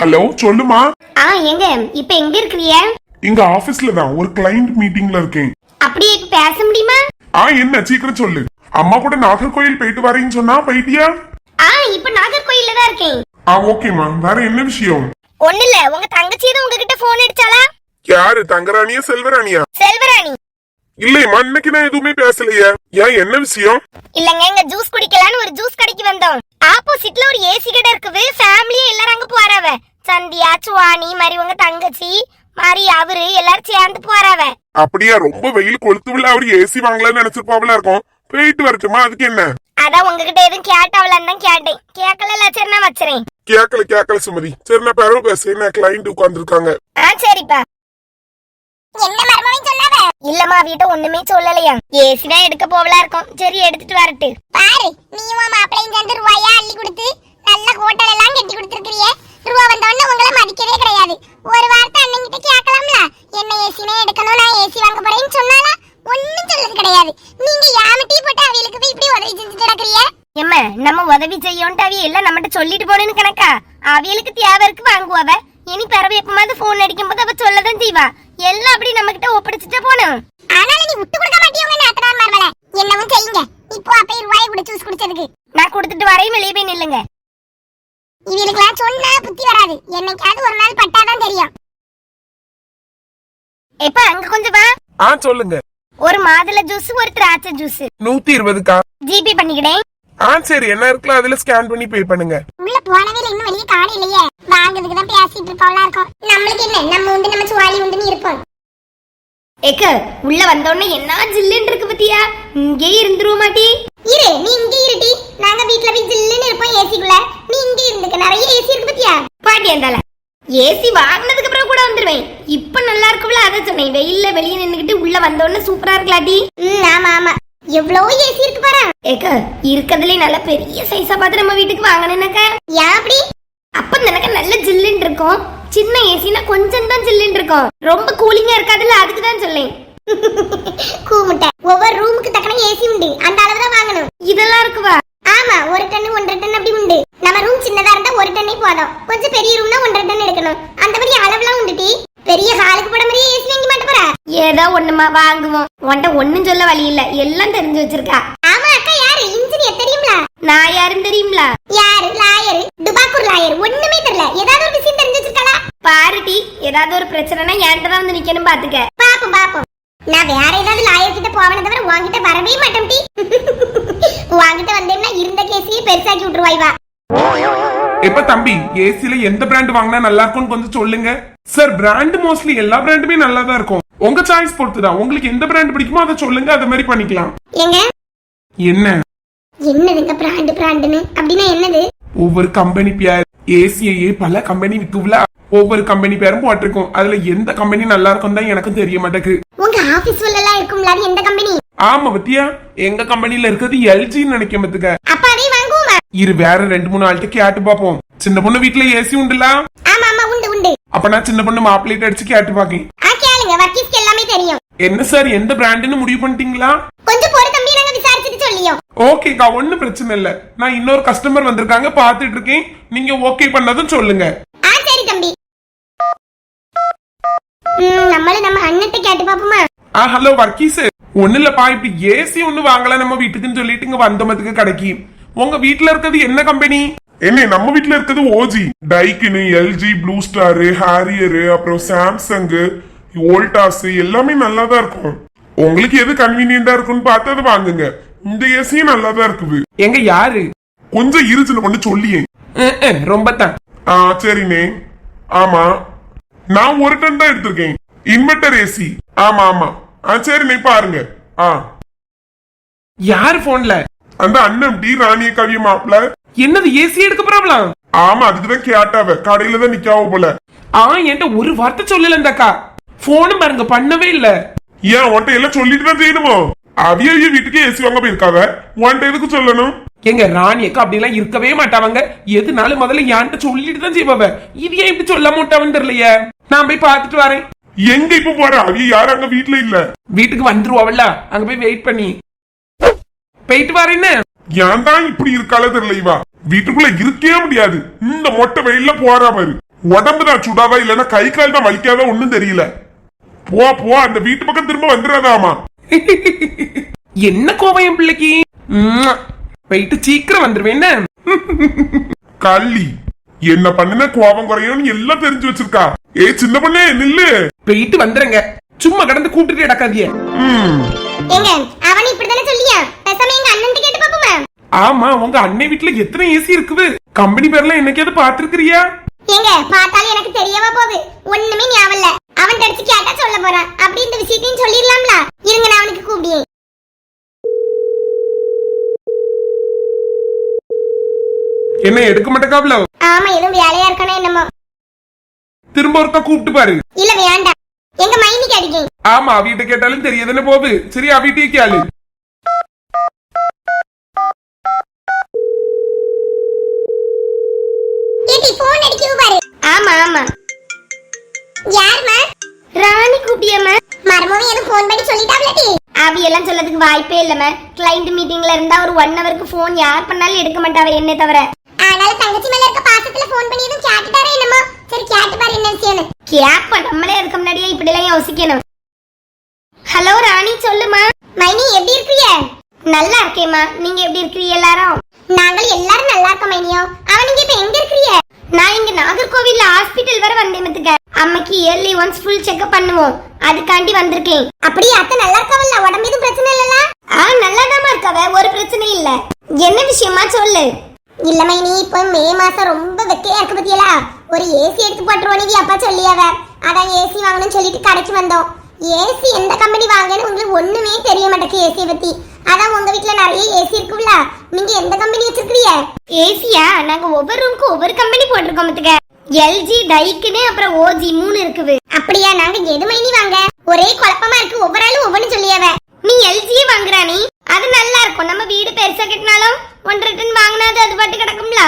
Hello சொல்லுமா? ஆ எங்க இப்ப எங்க இருக்கிறிய இங்க ஆபீஸ்ல தான் ஒரு கிளைண்ட் மீட்டிங்ல இருக்கேன். அப்படியே இப்ப பேச முடியுமா? ஆ என்ன சீக்கிரம் சொல்லு. அம்மா கூட நாகர்கோயில் போயிட்டு வரேன்னு சொன்னா போயிட்டியா? ஆ இப்ப நாகர்கோயில்ல தான் இருக்கேன். ஆ ஓகேம்மா வேற என்ன விஷயம்? ஒண்ணு இல்ல உங்க தங்கச்சி தான் உங்ககிட்ட போன் அடிச்சாளா? யாரு தங்கராணியா செல்வராணியா? செல்வராணி. இல்லையம்மா இன்னைக்கு நான் எதுவுமே பேசலையே. ஏன் என்ன விஷயம்? இல்லங்க இங்க ஜூஸ் குடிக்கலாம்னு ஒரு ஜூஸ் கடைக்கு வந்தோம். ஆப்போசிட்ல ஒரு ஏசி கடை இருக்குது. ஃபேமிலியா எல்லாரும் அங்க போறாவ. சந்தியா சுவாணி மாதிரி உங்க தங்கச்சி மாதிரி அவரு எல்லாரும் சேர்ந்து போறாவ. அப்படியா? ரொம்ப வெயில் கொளுத்துவில்ல அவர் ஏசி வாங்கலாம்னு நினைச்சிருப்பாவில இருக்கும். போயிட்டு வரட்டுமா? அதுக்கு என்ன? அதான் உங்ககிட்ட எதுவும் கேட்டாவலான்னு தான் கேட்டேன். கேட்கல சரி நான் வச்சுறேன். கேக்கல கேக்கல சுமதி. சரி நான் பிறகு பேசுறேன். நான் கிளைண்ட் உட்கார்ந்துருக்காங்க? ஆ சரிப்பா. என்ன மர்மமே சொல்லாத இல்லம்மா வீட்ட ஒண்ணுமே சொல்லலையா? ஏசி தான் எடுக்க போவலா இருக்கும். சரி எடுத்துட்டு வரட்டு. பாரு நீயும் மாப்பிளையும் சேர்ந்து ரூபாயா அள்ளி கொடுத்து நல்ல ஹோட்டல் எல்லாம் கட்டி கொடுத்துருக்கிறியே. ரூபா வந்தவொடனே உங்களை மதிக்கவே கிடையாது. ஒரு வார்த்தை அண்ணங்கிட்ட கேட்கலாம்ல? என்ன ஏசினே எடுக்கணும் நான் ஏசி வாங்க போறேன்னு சொன்னாலா? ஒன்றும் சொல்லது கிடையாது. நீங்க யாமட்டி போட்டு அவிகளுக்கு போய் இப்படி உதவி செஞ்சு கிடக்குறிய எம்ம நம்ம உதவி செய்யோன்ட்டு அவிய எல்லாம் நம்மகிட்ட சொல்லிட்டு போனேன்னு கணக்கா? அவியலுக்கு தேவை இருக்கு வாங்குவாவ இனி பிறவு எப்பமாவது ஃபோன் அடிக்கும் போது அவ சொல்லதான் செய்வா. எல்லாம் அப்படி நம்மகிட்ட ஒப்படைச்சிட்டா போனோம் ஆனாலும் நீ விட்டு கொடுக்க மாட்டியோங்க நாத்தனார் மார்மல என்னவும் செய்யுங்க இப்போ அப்ப ரூபாய் கூட ஜூஸ் குடிச்சதுக்கு நான் கொடுத்துட்டு வரையும் வெளியே போய் நில்லுங்க இவளுக்கெல்லாம் சொன்னா வராது என்னைக்காவது ஒரு நாள் பட்டாதான் தெரியும். எப்ப அங்க கொஞ்சம் வா. ஆ சொல்லுங்க. ஒரு மாதுளை ஜூஸ் ஒரு திராட்சை ஜூஸ். நூத்தி இருபதுக்கா? ஜிபே பண்ணிக்கிடேன் ஆ சரி என்ன இருக்குல்ல அதுல ஸ்கேன் பண்ணி பே பண்ணுங்க. உள்ள போனவே இல்லை, இன்னும் வெளியே காணலையே வாங்குறதுக்கு தான் பேசிட்டு இருப்பவளா இருக்கும். நம்மளுக்கு என்ன? நம்ம உண்டு நம்ம சுவாலி உண்டுன்னு இருப்போம். ஏக்க உள்ள வந்தோடனே என்ன ஜில்லுன்னு இருக்கு பத்தியா? இங்கே இருந்துருவ மாட்டி இரு நீ இங்க இருடி. நாங்க வீட்ல போய் ஜில்லுன்னு இருப்போம் ஏசிக்குள்ள. நீ இங்க இருந்துக்க நிறைய ஏசி இருக்கு பத்தியா அந்தால ஏசி வாங்கினதுக்கு அப்புறம் கூட வந்துருவேன். இப்ப நல்லா இருக்கும்ல அதை சொன்னேன். வெயில்ல வெளியே நின்னுக்கிட்டு உள்ள வந்தோடனே சூப்பரா இருக்கலாட்டி ம் ஆமா ஆமா. எவ்வளவு ஏசி இருக்கு பாரு. ஏக்க இருக்கதுலே நல்ல பெரிய சைஸா பார்த்து நம்ம வீட்டுக்கு வாங்கினேனாக்க ஏன் அப்படி அப்ப எனக்கு நல்ல ஜில்லுன்னு இருக்கும். சின்ன ஏசினா கொஞ்சம் தான் ஜில்லுன்னு இருக்கும். ரொம்ப கூலிங்கா இருக்காதுல்ல அதுக்கு தான் சொல்லேன் கூமுட்டை. ஒவ்வொரு ரூமுக்கு தக்கன ஏசி உண்டு. அந்த அளவு தான் வாங்கணும். இதெல்லாம் இருக்குவா? ஆமா ஒரு டன் ஒன்றரை டன் அப்படி உண்டு நம்ம ரூம் சின்னதா இருந்தா ஒரு டன்னே போதும் கொஞ்சம் பெரிய ரூம்னா ஒன்றரை டன் எடுக்கணும் அந்த மாதிரி அளவுலாம் உண்டுடி பெரிய ஹாலுக்கு போட மாதிரியே ஏசி வாங்கி மாட்ட போற ஒண்ணுமா வாங்குவோம். உன்ட்ட ஒண்ணும் சொல்ல வழி இல்ல. எல்லாம் தெரிஞ்சு வச்சிருக்கா. ஆமா அக்கா யாரு? இன்ஜினியர் தெரியுங்களா நான் யாருன்னு தெரியுங்களா யாரு? லாயர். டுபாக்கூர் லாயர். ஒண்ணுமே தெரியல. ஏதாவது ஒரு விஷயம் தெரிஞ்சு வச்சிருக்காளா? பாருடி ஏதாவது ஒரு பிரச்சனைனா என்கிட்ட தான் வந்து நிக்கணும் பாத்துக்க. பாப்போம் பாப்போம். நான் வேற ஏதாவது லாயர் கிட்ட போவன தவிர உன்கிட்ட வரவே மாட்டேன் டி. உன்கிட்ட வந்தேன்னா இருந்த கேஸையே பெருசாக்கி விட்டுருவாய் வா. இப்ப தம்பி ஏசில எந்த பிராண்ட் வாங்கினா நல்லா இருக்கும்னு கொஞ்சம் சொல்லுங்க. சார் பிராண்ட் மோஸ்ட்லி எல்லா பிராண்டுமே நல்லா தான் இருக்கும். உங்க சாய்ஸ் பொறுத்து தான் உங்களுக்கு எந்த பிராண்ட் பிடிக்குமோ அதை சொல்லுங்க அது மாதிரி பண்ணிக்கலாம். ஏங்க என்ன? என்னதுங்க பிராண்டு பிராண்டுன்னு அப்படின்னா என்னது? ஒவ்வொரு கம்பெனி பேர் ஏசியையே பல கம்பெனி விற்கும்ல ஒவ்வொரு கம்பெனி பேரும் போட்டிருக்கும். அதுல எந்த கம்பெனி நல்லா இருக்கும் தான் எனக்கும் தெரிய மாட்டேங்குது. உங்க ஆபீஸ் எல்லாம் இருக்கும்ல அது எந்த கம்பெனி ஆமா பத்தியா? எங்க கம்பெனில இருக்கிறது எல்ஜின்னு நினைக்க பத்துக்க. அப்ப அதையும் வாங்குவோமா இரு வேற ரெண்டு மூணு ஆள்கிட்ட கேட்டு பாப்போம். சின்ன பொண்ணு வீட்டுல ஏசி உண்டுல ஆமா ஆமா உண்டு உண்டு அப்ப நான் சின்ன பொண்ணு மாப்பிள்ளைட்டு அடிச்சு கேட்டு பாக்கேன். கேளுங்க. வக்கீஸ்க்கு எல்லாமே தெரியும். என்ன சார் எந்த பிராண்டுன்னு முடிவு பண்ணிட்டீங்களா? கொஞ்சம் பொறு தம்பி நாங்க விசாரிச்சுட்டு சொல்லியோம் ஓகேக்கா ஒண்ணும் பிரச்சனை இல்ல. நான் இன்னொரு கஸ்டமர் வந்திருக்காங்க பாத்துட்டு இருக்கேன். நீங்க ஓகே பண்ணதும் சொல்லுங்க. ஆ சரி தம்பி. நம்மளும் நம்ம அண்ணத்தை கேட்டு பாப்போமா? ஆ ஹலோ வர்க்கீஸ். ஒண்ணு இல்லப்பா இப்ப ஏசி ஒண்ணு வாங்கல நம்ம வீட்டுக்குன்னு சொல்லிட்டு இங்க வந்தமத்துக்கு கடைக்கு. உங்க வீட்டுல இருக்கிறது என்ன கம்பெனி என்ன நம்ம வீட்ல இருக்கிறது OG Daikin LG Blue Star Harrier அப்புறம் சாம்சங் வோல்டாஸ் எல்லாமே நல்லா தான் இருக்கும். உங்களுக்கு எது கன்வீனியன்டா இருக்கும்னு பார்த்து அதை வாங்குங்க. இந்த ஏசியும் நல்லா தான் இருக்குது. எங்க யாரு? கொஞ்சம் இரு சின்ன பொண்ணு சொல்லியே ரொம்ப தான் ஆ சரிண்ணே. ஆமா. நான் ஒரு டன் தான் எடுத்திருக்கேன். இன்வெர்டர் ஏசி ஆமா ஆமா. ஆ சரிண்ணே பாருங்க. ஆ. யாரு போன்ல அந்த அண்ணன் டி ராணிய கவிய மாப்பிள என்னது ஏசி எடுக்க ப்ராப்ளம் ஆமா அதுக்குதான் கேட்டாவ. கடையில தான் நிக்காவ போல. ஆ என்கிட்ட ஒரு வார்த்தை சொல்லல இந்த அக்கா. போனும் பாருங்க பண்ணவே இல்ல. ஏன் உன்ட்ட எல்லாம் சொல்லிட்டு தான் செய்யணுமோ? அவிய அவிய வீட்டுக்கு ஏசி வாங்க போயிருக்காவ. உன்ட்ட எதுக்கு சொல்லணும்? எங்க ராணி அக்கா அப்படி எல்லாம் இருக்கவே மாட்டாவங்க. எதுனாலும் முதல்ல என்கிட்ட சொல்லிட்டு தான் செய்வாவ. இது ஏன் இப்படி சொல்ல மாட்டாவன்னு தெரியலையே. நான் போய் பார்த்துட்டு வரேன். எங்க இப்ப போற? அவிய யாரும் அங்க வீட்டுல இல்ல. வீட்டுக்கு வந்துருவாவல்ல. அங்க போய் வெயிட் பண்ணி. போயிட்டு வரேன்னு ஏன் தான் இப்படி இருக்கால தெரியல இவா. வீட்டுக்குள்ள இருக்கவே முடியாது. இந்த மொட்டை வெயில்ல போறா பாரு. உடம்பு தான் சுடாதா இல்லைன்னா கை கால் தான் வலிக்காதா ஒண்ணும் தெரியல. போ போ அந்த வீட்டு பக்கம் திரும்ப வந்துடாதாமா. என்ன கோவம் என் பிள்ளைக்கு. போயிட்டு சீக்கிரம் வந்துருவேன் என்ன? கள்ளி என்ன பண்ணுன கோபம் குறையும்னு எல்லாம் தெரிஞ்சு வச்சிருக்கா. ஏ சின்ன பொண்ணே நில்லு. போயிட்டு வந்துருங்க. சும்மா கடந்து கூப்பிட்டுட்டு ஏங்க அவன் இப்படிதானே சொல்லியா பேசாம எங்க அண்ணன் கேட்டு பாப்போமா ஆமா உங்க அன்னை வீட்டுல எத்தனை ஏசி இருக்குது? கம்பெனி பேர்லாம் என்னைக்காவது பாத்துருக்கிறியா ஏங்க பார்த்தாலும் எனக்கு தெரியவா போகுது. ஒண்ணுமே ஞாபகம் இல்ல. அவன் அடிச்சு கேட்டா சொல்ல போறான். அப்படி இந்த விஷயத்தையும் சொல்லிடலாம்ல? இருங்க நான் அவனுக்கு கூப்பிடியே என்ன எடுக்க மாட்டேக்காப்ல? ஆமா எதுவும் வேலையா இருக்கானோ என்னமோ. திரும்ப ஒருக்கா கூப்பிட்டு பாரு. இல்ல வேண்டாம். எங்க மைனிக்கு அடிக்கேன். ஆமா அவிட்ட கேட்டாலும் தெரியாதுன்னு போகுது. சரி அவிட்டே கேளு. போன் அடிக்கவு பாரு. ஆமா ஆமா. யாருமா ராணி கூப்பிட்டியம்மா மர்மம் எதுவும் போன் பண்ணி சொல்லிட்டாப்லடி அவி எல்லாம் சொல்லதுக்கு வாய்ப்பே இல்லம்மா கிளைண்ட் மீட்டிங்ல இருந்தா ஒரு ஒன் ஹவருக்கு ஃபோன் யார் பண்ணாலும் எடுக்க மாட்டாவ என்ன தவிர. ஆனாலும் தங்கச்சி மேல இருக்க பாசத்துல போன் பண்ணி எதுவும் கேட்டுட்டாரே என்னமோ? சரி கேட்டு பாரு என்ன விஷயம்னு. கேப்ப நம்மளே இருக்க முன்னாடியே இப்படி எல்லாம் யோசிக்கணும். ஹலோ ராணி சொல்லுமா. மைனி எப்படி இருக்கீங்க நல்லா இருக்கேம்மா. நீங்க எப்படி இருக்கிறீங்க எல்லாரும்? நாங்கள் எல்லாரும் நல்லா இருக்கோம் மைனியோ. அவன் நீங்க இப்ப எங்க இருக்கிறீங்க? நான் இங்க நாகர்கோவில்ல ஹாஸ்பிட்டல் வர வந்தேன் அம்மைக்கு இயர்லி ஒன்ஸ் ஃபுல் செக்அப் பண்ணுவோம். அதுக்காண்டி வந்திருக்கேன். அப்படியே அத்தை நல்லா இருக்கவல்ல? உடம்பு எதுவும் பிரச்சனை இல்லல ஆ நல்லாதாம்மா இருக்கவ. ஒரு பிரச்சனை இல்ல. என்ன விஷயமா சொல்லு? இல்ல மைனி இப்போ மே மாசம் ரொம்ப வெக்கையா இருக்கு பத்தியலா? ஒரு ஏசி எடுத்து போட்டுருவோம் நீ அப்பா சொல்லியாவ அதான் ஏசி வாங்கணும்னு சொல்லிட்டு கடைக்கு வந்தோம். ஏசி எந்த கம்பெனி வாங்கன்னு உங்களுக்கு ஒண்ணுமே தெரிய மாட்டேங்குது ஏசியை பத்தி. அதான் உங்க வீட்ல நிறைய ஏசி இருக்குல்ல நீங்க எந்த கம்பெனி வச்சிருக்கீங்க ஏசியா? நாங்க ஒவ்வொரு ரூமுக்கு ஒவ்வொரு கம்பெனி போட்டிருக்கோம் மத்துக்க எல்ஜி டைக்குன்னு அப்புறம் ஓஜி மூணு இருக்குது. அப்படியா? நாங்க எது மைனி வாங்க. ஒரே குழப்பமா இருக்கு. ஒவ்வொரு ஆளும் ஒவ்வொன்னு சொல்லியாவ. நீ எல்ஜியே வாங்குறா நீ? அது நல்லா இருக்கும். நம்ம வீடு பெருசா கட்டினாலும் ஒன்றரை டன் வாங்கினாது அது பாட்டு கிடக்கும்ல.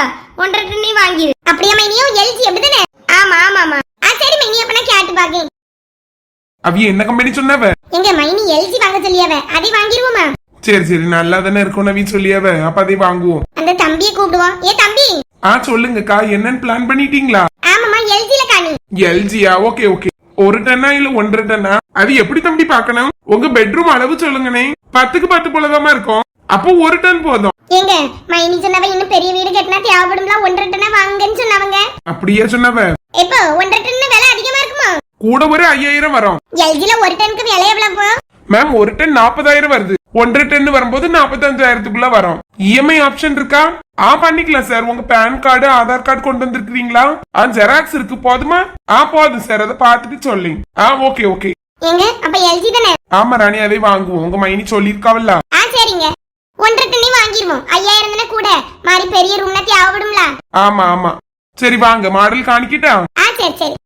ஒன்றரை டன்னே வாங்கிரு. அப்படியா மைனியோ? எல்ஜி அப்படிதானே? ஆமா ஆமா ஆமா. ஆ சரி மைனி அப்ப நான் கேட்டு பாக்கேன். அவிய என்ன கம்பெனி சொன்னவ? எங்க மைனி எல்ஜி வாங்க சொல்லியாவ. அதை வாங்கிருவோமா? சரி சரி நல்லா தானே இருக்கும் நவி சொல்லியாவ அப்ப அதை வாங்குவோம். அந்த தம்பியை கூப்பிடுவோம் ஏ தம்பி! ஆ சொல்லுங்கக்கா என்னன்னு பிளான் பண்ணிட்டீங்களா? ஆமாமா எல்ஜில காணி. எல்ஜியா ஓகே ஓகே. ஒரு டன்னா இல்ல ஒன்றரை டன்னா? அது எப்படி தம்பி பார்க்கணும்? உங்க பெட்ரூம் அளவு சொல்லுங்கண்ணே. பத்துக்கு பத்து போலதாம இருக்கும். அப்போ ஒரு டன் போதும். ஏங்க மைனி சொன்னவ இன்னும் பெரிய வீடு கட்டினா தேவைப்படும்ல ஒன்றரை டன்னா வாங்குன்னு சொன்னவங்க. அப்படியே சொன்னவ. இப்போ ஒன்றரை டன் விலை அதிகமா இருக்குமா? கூட ஒரு ஐயாயிரம் வரும். எல்ஜில ஒரு டனுக்கு விலை எவ்வளவு? மேம் ஒரு டன் நாற்பதாயிரம் வருது. ஒன்றரை டன் வரும்போது நாற்பத்தஞ்சாயிரத்துக்குள்ள வரும். இஎம்ஐ ஆப்ஷன் இருக்கா? ஆ பண்ணிக்கலாம் சார் உங்க பேன் கார்டு ஆதார் கார்டு கொண்டு வந்திருக்கீங்களா ஆ ஜெராக்ஸ் இருக்கு. போதுமா? ஆ போதும் சார் அதை பார்த்துட்டு சொல்லுங்க ஆ ஓகே ஓகே ஏங்க அப்ப எல்ஜி தானே? ஆமா ராணி அதை வாங்குவோம். உங்க மைனி சொல்லியிருக்காவல்ல. ஆ சரிங்க. ஒன்றரை டன்னே வாங்கிருவோம். ஐயாயிரம் தானே கூட? மாதிரி பெரிய ரூம்னா தேவைப்படும்ல? ஆமா ஆமா. சரி வாங்க. மாடல் காணிக்கிட்டா? ஆ சரி சரி.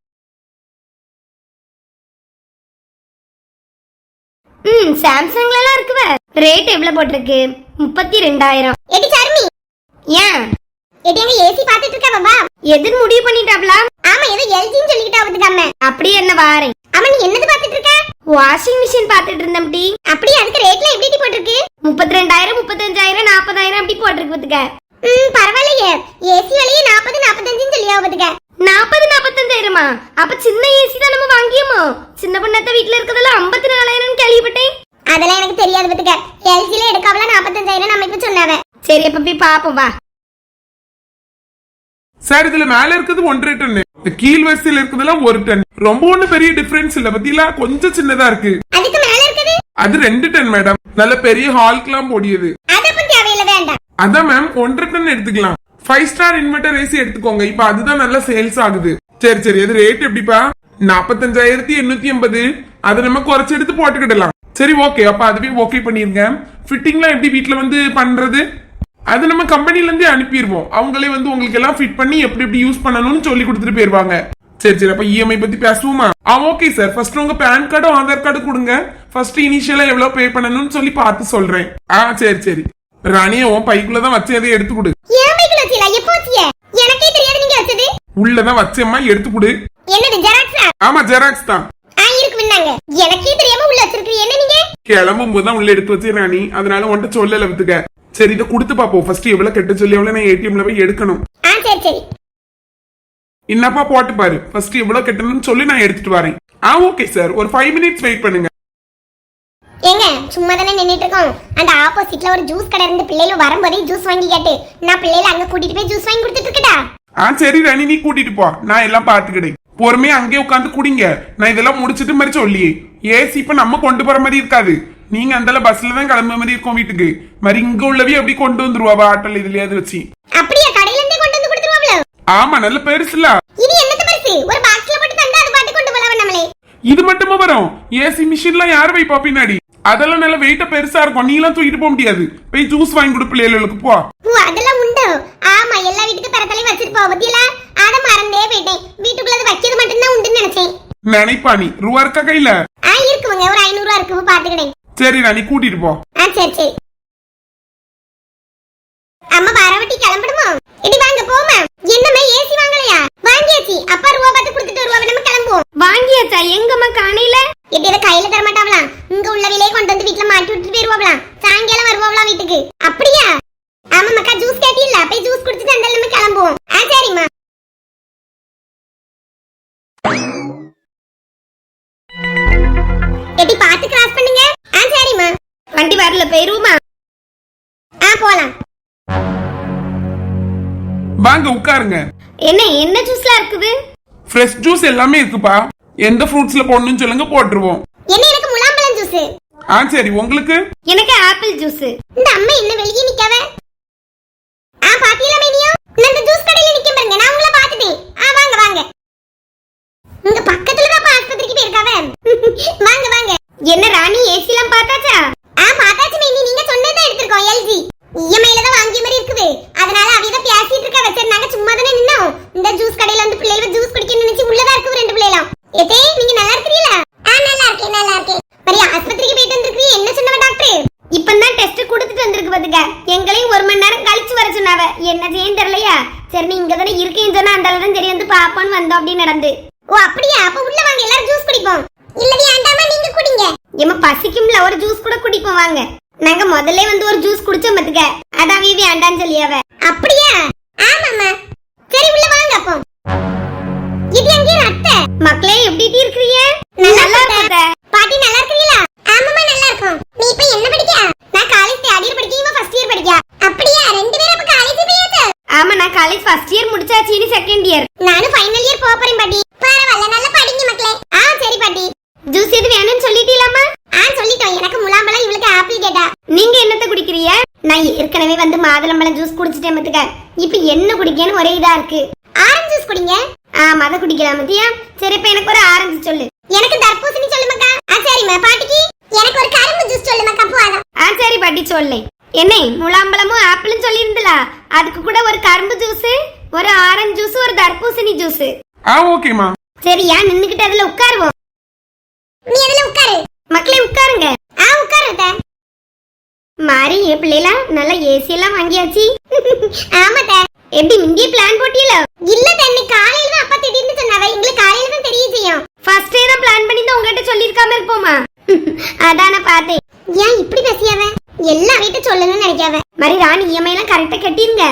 ம் சாம்சங்ல எல்லாம் இருக்குவ. ரேட் எவ்வளவு போட்டிருக்கு? முப்பத்தி ரெண்டாயிரம் எடி சார்மி ஏன் எடி எங்க ஏசி பாத்துட்டு இருக்கா பாபா எதுன்னு முடிவு பண்ணிட்டாப்ல? ஆமா ஏதோ எல்ஜின்னு சொல்லிக்கிட்டா வந்துட்டாம அப்படி என்ன வாரேன் ஆமா நீ என்னது பாத்துட்டு இருக்க? வாஷிங் மிஷின் பாத்துட்டு இருந்தேன் டி. அப்படியே அதுக்கு ரேட்ல எப்படி போட்டிருக்கு? முப்பத்தி ரெண்டாயிரம் முப்பத்தஞ்சாயிரம் நாற்பதாயிரம் அப்படி போட்டிருக்கு பாத்துக்க ம் பரவாயில்லையே. ஏசி விலையே நாற்பது நாற்பத்தஞ்சுன்னு சொல்லியா பாத்துக்க நாற்பது நாற்பத்தஞ்சாயிரமா அப்ப சின்ன ஏசி தான் நம்ம வாங்கியோமோ? சின்ன பொண்ணத்த வீட்டுல இருக்கிறதெல்லாம் ஐம்பத்தி நாலாயிரம் கேள்விப்பட்டேன். அதெல்லாம் எனக்கு தெரியாது பாத்துக்க. எல்ஜில எடுக்காவல நாற்பத்தஞ்சாயிரம் நம்ம இப்ப சொன்னாவ. சரி அப்ப போய் பாப்போம் வா. சார் இதுல மேல இருக்குது ஒன்றரை டன். இந்த கீழ் வரிசையில இருக்கிறதுலாம் ஒரு டன். ரொம்ப ஒண்ணு பெரிய டிஃபரன்ஸ் இல்ல பத்தியில கொஞ்சம் சின்னதா இருக்கு. அதுக்கு மேல இருக்குது? அது ரெண்டு டன் மேடம் நல்ல பெரிய ஹால்க்கெல்லாம் போடியது. அதான் மேம் ஒன்றரை டன் எடுத்துக்கலாம். ஃபைவ் ஸ்டார் இன்வெர்டர் ஏசி எடுத்துக்கோங்க. இப்ப அதுதான் நல்லா சேல்ஸ் ஆகுது. சரி சரி. அது ரேட் எப்படிப்பா? நாற்பத்தஞ்சாயிரத்தி எண்ணூத்தி எண்பது. அதை நம்ம குறைச்செடுத்து போட்டுக்கிடலாம். சரி ஓகே அப்ப அதுவே ஓகே பண்ணிருங்க. ஃபிட்டிங்லாம் எப்படி வீட்டில் வந்து பண்றது? அது நம்ம கம்பெனில இருந்தே அனுப்பிடுவோம் அவங்களே வந்து உங்களுக்கு எல்லாம் ஃபிட் பண்ணி எப்படி எப்படி யூஸ் பண்ணணும்னு சொல்லி கொடுத்துட்டு போயிருவாங்க. சரி சரி. அப்ப இஎம்ஐ பத்தி பேசுவோமா? ஆ ஓகே சார் ஃபர்ஸ்ட் உங்க பேன் கார்டும் ஆதார் கார்டு கொடுங்க. ஃபர்ஸ்ட் இனிஷியலா எவ்வளவு பே பண்ணணும்னு சொல்லி பார்த்து சொல்றேன். ஆ சரி சரி. ராணியை உன் பைக்குள்ளதான் வச்சு அதை எடுத்து கொடு. எனக்கே தெரியாது நீங்க வச்சது. உள்ளதான் வச்சேம்மா எடுத்து கொடு. என்னது ஜெராக்ஸா ஆமா ஜெராக்ஸ் தான். ஆ இருக்கு வின்னாங்க எனக்கே தெரியாம உள்ள வச்சிருக்கீங்க என்ன நீங்க? கிளம்பும் போது தான் உள்ள எடுத்து வச்சு ராணி அதனால உன்கிட்ட சொல்லல வித்துக்க. சரி இதை கொடுத்து பாப்போம். ஃபர்ஸ்ட் எவ்வளவு கெட்ட சொல்லி எவ்வளவு நான் ஏடிஎம்ல போய் எடுக்கணும். ஆ சரி சரி. என்னப்பா போட்டு பாரு. ஃபர்ஸ்ட் எவ்வளவு கட்டணும்னு சொல்லி நான் எடுத்துட்டு வரேன். ஆ ஓகே சார் ஒரு ஃபைவ் மினிட்ஸ் வெயிட் பண்ணுங்க. ஏங்க சும்மா தானே நின்னுட்டு இருக்கோம் அந்த ஆப்போசிட்ல ஒரு ஜூஸ் கடை இருந்து பிள்ளைகள் வரும்போதே ஜூஸ் வாங்கி கேட்டு நான் பிள்ளைகளை அங்க கூட்டிட்டு போய் ஜூஸ் வாங்கி கொடுத்துட்டு இருக்கட்டா ஆ சரி ராணி நீ கூட்டிட்டு போ. நான் எல்லாம் பாத்துக்கிட்டேன் பொறுமையா அங்கேயே உட்காந்து குடிங்க. நான் இதெல்லாம் முடிச்சிட்டு மாதிரி சொல்லியே. ஏசி இப்ப நம்ம கொண்டு போற மாதிரி இருக்காது. நீங்க அந்த பஸ்ல தான் கிளம்புற மாதிரி இருக்கும் வீட்டுக்கு. மாதிரி இங்க உள்ளவே அப்படி கொண்டு வந்துருவா? ஆட்டல் இதுலயாவது வச்சு. அப்படியா? கடையில இருந்தே கொண்டு வந்து கொடுத்துருவாங்களோ? ஆமா நல்ல பெருசுல. இது என்னத்த பரிசு? ஒரு பாக்ஸ்ல போட்டு தந்தா அது பாட்டு கொண்டு போலாம் நம்மளே. இது மட்டுமா வரும்? ஏசி மிஷின்லாம் யார் வைப்பா பின்னாடி? அதெல்லாம் நல்ல வெயிட்ட பெருசா இருக்கும். நீ எல்லாம் தூக்கிட்டு போக முடியாது. போய் ஜூஸ் வாங்கி கொடு பிள்ளைகளுக்கு. போ. அதெல்லாம் உண்டு ஆமா எல்லா வீட்டுக்கு தரத்தலையும் வச்சிட்டு போக பத்தியல? அத மறந்தே போயிட்டேன். வீட்டுக்குள்ளது வைக்கிறது மட்டும்தான் உண்டுன்னு நினைச்சேன். நினைப்பா நீ. ரூபா இருக்கா கையில? ஆ இருக்குங்க. ஒரு ஐநூறு ரூபா இருக்கு பாத்துக்கிட்டேன் சரி ராணி கூட்டிட்டு போ. ஆ சரி சரி. அம்மா பாரவட்டி கிளம்பிடுமோ? இடி வாங்க போமா என்னமே ஏசி வாங்கலையா? வாங்கியாச்சு. அப்பா ரூபா பார்த்து கொடுத்துட்டு வருவா. நம்ம கிளம்புவோம். வாங்கியாச்சா? எங்கம்மா காணையில இடி இதை கையில தர மாட்டாவலாம் இங்க உள்ளவிலே கொண்டு வந்து வீட்டுல மாட்டி விட்டுட்டு போயிருவாங்களாம் சாயங்காலம் வருவாங்களாம் வீட்டுக்கு. அப்படியா? ஆமா மக்கா ஜூஸ் கேட்டியில்ல போய் ஜூஸ் குடிச்சிட்டு அந்த நம்ம கிளம்புவோம். ஆ சரிம்மா. எடி பார்த்து கிராஸ் பண்ணுங்க. ஆ சரிம்மா. வண்டி வரல போயிருவோமா? ஆ போலாம். வாங்க உட்காருங்க. என்ன என்ன ஜூஸ்லாம் இருக்குது? ஃப்ரெஷ் ஜூஸ் எல்லாமே இருக்குப்பா. எந்த ஃப்ரூட்ஸ்ல போடணும்னு சொல்லுங்க போட்டுருவோம். என்ன எனக்கு முலாம்பழம் ஜூஸ் ஆ சரி உங்களுக்கு? எனக்கு ஆப்பிள் ஜூஸ் இந்த அம்மா என்ன வெளியே நிக்கவ ஆ பாத்தீங்களா மேனியோ நான் இந்த நிக்க பாருங்க. நான் உங்களை பாத்துட்டேன் ஆ வாங்க வாங்க. இங்க பக்கத்துல தான் ஆஸ்பத்திரிக்கு போயிருக்காவ. வாங்க வாங்க. என்ன ராணி ஏசிலாம் பார்த்தாச்சா? ஆ பாத்தாச்சு மேனி நீங்க சொன்னதை எடுத்திருக்கோம் எல்ஜி இஎம்ஐல தான் வாங்கிய மாதிரி இருக்குது அதனால அவிய தான் பேசிட்டு இருக்கா வச்சு நாங்க சும்மா தானே நின்னோம். இந்த ஜூஸ் கடையில வந்து பிள்ளைகள் ஜூஸ் குடிக்க நினைச்சு உள்ளதா இருக்கு ரெண்டு பிள்ளைலாம் ஏதே நீங்க நல்லா இருக்கிறீங்களா ஆ நல்லா இருக்கேன் நல்லா இருக்கேன் மரி ஆஸ்பத்திரிக்கு போயிட்டு வந்திருக்கீங்க என்ன சொன்னவ டாக்டர் இப்பதான் டெஸ்ட் கொடுத்துட்டு வந்திருக்கு பாத்துக்க எங்களையும் ஒரு மணி நேரம் கழிச்சு வர சொன்னாவ என்ன செய்யன்னு தெரியலையா சரி நீ இங்க தானே இருக்கேன்னு சொன்னா அந்த அளவு தான் சரி வந்து பாப்போன்னு வந்தோம் ஓ அப்படியா? அப்ப உள்ள வாங்க எல்லாரும் ஜூஸ் குடிப்போம். இல்லடி ஆண்டாமா நீங்க குடிங்க. ஏமா பசிக்கும்ல ஒரு ஜூஸ் கூட குடிப்போம் வாங்க. நாங்க முதல்ல வந்து ஒரு ஜூஸ் குடிச்சோம் பாத்துக்க. அதான் வீவி ஆண்டான்னு சொல்லியாவ அப்படியா? ஆமாமா சரி உள்ள வாங்க அப்போ. இது எங்க அத்தை மக்களே எப்படி இருக்கிறீங்க நல்லா நல்லா இருக்க பாட்டி நல்லா இருக்கீங்களா ஆமாமா நல்லா இருக்கும் நீ இப்ப என்ன படிக்க நான் காலேஜ் தேர்ட் இயர் படிக்க இவன் ஃபர்ஸ்ட் இயர் படிக்க அப்படியா ரெண்டு பேரும் அப்ப காலேஜ் போயாச்சு ஆமா நான் காலேஜ் ஃபர்ஸ்ட் இயர் முடிச்சாச்சு இனி செகண்ட் இயர் நானும் ஃபைனல் இயர் போக போறேன் பாட்டி பரவாயில்ல நல்லா படிங்க மக்களே ஆ சரி பாட்டி ஜூஸ் எது வேணும்னு சொல்லிட்டீலாமா ஆ சொல்லிட்டோம் எனக்கு முலாம்பழம் இவளுக்கு ஆப்பிள் கேட்டா நீங்க என்னத்த குடிக்கிறீங்க நான் ஏற்கனவே வந்து மாதுளம்பழம் ஜூஸ் குடிச்சிட்டேன் பாத்துக்க இப்ப என்ன குடிக்கன்னு ஒரே இதா இருக்கு ஆரஞ்சு ஜூஸ் குடிங்க ஆமா அதை குடிக்கலாம் மத்தியா சரி இப்ப எனக்கு ஒரு ஆரஞ்சு சொல்லு. எனக்கு தர்பூசணி சொல்லு மக்கா. ஆ சரிம்மா. பாட்டிக்கு எனக்கு ஒரு கரும்பு ஜூஸ் சொல்லு மக்கா. போதும் ஆ சரி பாட்டி சொல்லே. என்ன முலாம்பழமும் ஆப்பிளும் சொல்லியிருந்தலா? அதுக்கு கூட ஒரு கரும்பு ஜூஸ் ஒரு ஆரஞ்சு ஜூஸ் ஒரு தர்பூசணி ஜூஸ் ஆ ஓகேமா சரியா நின்னுகிட்டு அதுல உட்காருவோம். நீ அதுல உட்காரு? மக்களே உட்காருங்க. ஆ உட்காரு அத்தை. மாறி என் பிள்ளைலாம் நல்லா ஏசி எல்லாம் வாங்கியாச்சு. ஆமாட்ட எப்படி முந்திய பிளான் போட்டியல? இல்ல தண்ணி காலையில தான் அப்பா திடீர்னு சொன்னாவ எங்களுக்கு காலையில தான் தெரிய செய்யும் ஃபர்ஸ்ட் தான் பிளான் பண்ணி தான் உங்ககிட்ட சொல்லிருக்காம இருப்போமா அதான பார்த்தேன் ஏன் இப்படி பேசியாவ எல்லா வீட்டு சொல்லணும்னு நினைக்காவ மாதிரி ராணி இஎம்ஐ எல்லாம் கரெக்டா கட்டிருங்க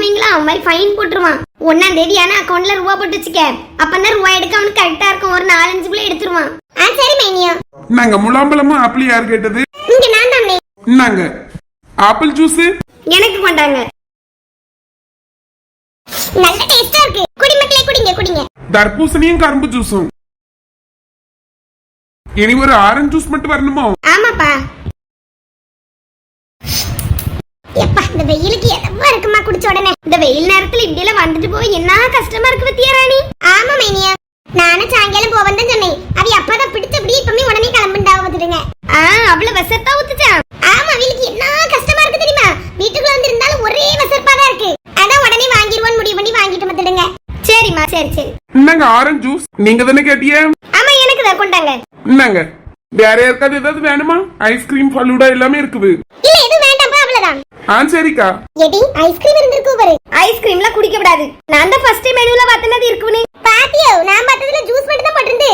இல்லன்னு வைங்களா அவன் மாதிரி ஃபைன் போட்டுருவான். ஒன்னாம் தேதி ஆனா அக்கௌண்ட்ல ரூபா போட்டு வச்சுக்க. அப்பதான் ரூபா எடுக்க அவனுக்கு கரெக்டா இருக்கும். ஒரு நாலஞ்சுக்குள்ள எடுத்துருவான். ஆ சரி மேனியோ. நாங்க முலாம்பழமும் ஆப்பிள் யார் கேட்டது? இங்க நான் தானே நாங்க ஆப்பிள் ஜூஸ் எனக்கு கொண்டாங்க. நல்ல டேஸ்டா இருக்கு. குடிமக்களே குடிங்க குடிங்க. தர்பூசணியும் கரும்பு ஜூஸும் இனி ஒரு ஆரஞ்சு ஜூஸ் மட்டும் வரணுமோ? ஆமாப்பா எப்பா இந்த வெயிலுக்கு எதமா இருக்குமா குடிச்ச உடனே? இந்த வெயில் நேரத்துல இப்படி எல்லாம் வந்துட்டு போய் என்ன கஷ்டமா இருக்கு பத்தியா ராணி? ஆமா மேனியா. நானும் சாயங்காலம் போவன் தான் சொன்னேன். அவ அப்பதான் பிடிச்சபடி இப்பமே உடனே கிளம்புண்டாவ வந்துடுங்க. ஆ அவ்வளவு விசத்தா ஊத்துச்சான் ஆமா அவளுக்கு என்ன கஷ்டமா இருக்கு தெரியுமா? வீட்டுக்குள்ள வந்து இருந்தாலும் ஒரே வசர்ப்பா தான் இருக்கு. அதான் உடனே வாங்கிடுவோன்னு முடிவு பண்ணி வாங்கிட்டு வந்துடுங்க. சரிம்மா சரி சரி. என்னங்க ஆரஞ்சு ஜூஸ் நீங்க தானே கேட்டிய? ஆமா எனக்கு தான் கொண்டாங்க. என்னங்க வேற யாருக்காவது ஏதாவது வேணுமா? ஐஸ்கிரீம் ஃபலூடா எல்லாமே இருக்குது. இல்ல எதுவும் வேண்டாம்ப்பா தான் ஆ சரிக்கா. எடி ஐஸ்கிரீம் இருந்திருக்கு பாரு. ஐஸ்கிரீம்ல குடிக்க கூடாது நான் தான் ஃபர்ஸ்ட் மெனுல பார்த்தனது இருக்குன்னு. பாத்தியோ நான் பார்த்ததுல ஜூஸ் மட்டும் தான் போட்டிருந்து